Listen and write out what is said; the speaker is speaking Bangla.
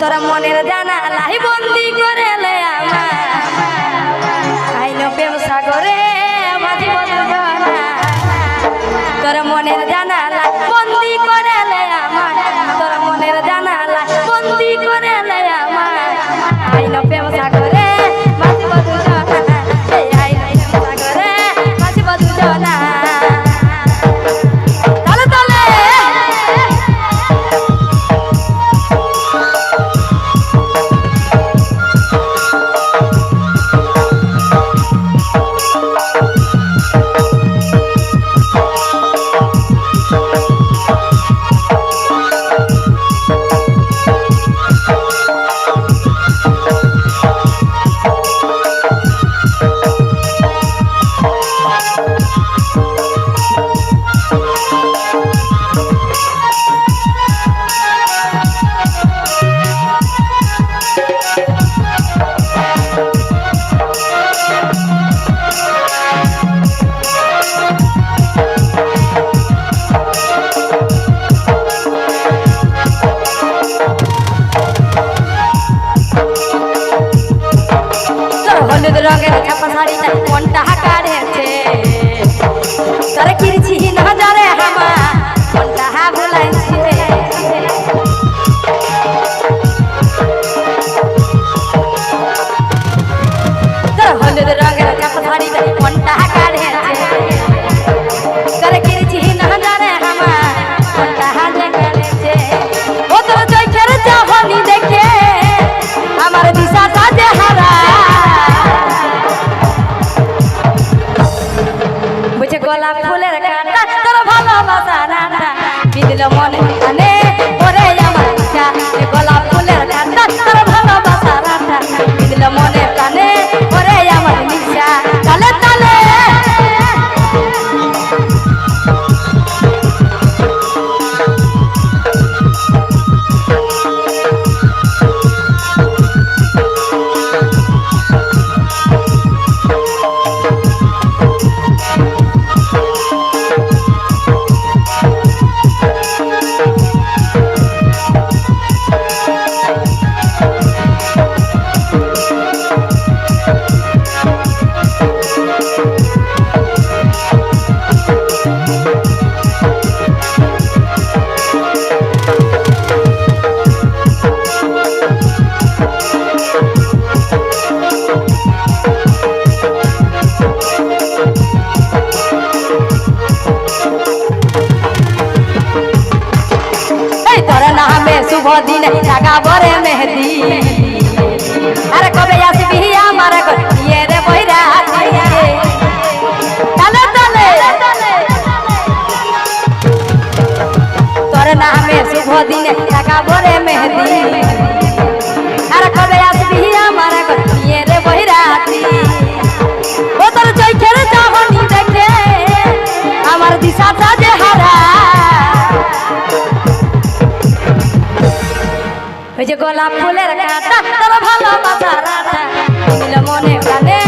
তোরা মনের জানা লাই বন্দি করে প্রেম সাগরে তোর মনের জানালা হলুদ রঙের ছাপা শাড়িটা মনটা কাড়েছে তোর কিরছি নজরে হামা, মনটা হা ভুলাইছে তার হলুদ রঙের ছাপা শাড়িটা মনটা কাড়েছে মনে নামে শুভ রে মেহেদি। আরে কবে আসবি আমার গিয়ে রে বইরা তালে তালে। তোর নামে শুভ দিনে ওই যে গোলাপ ফুলের কাঁটা তোর ভালোবাসা রাতা দিল মনে প্রাণে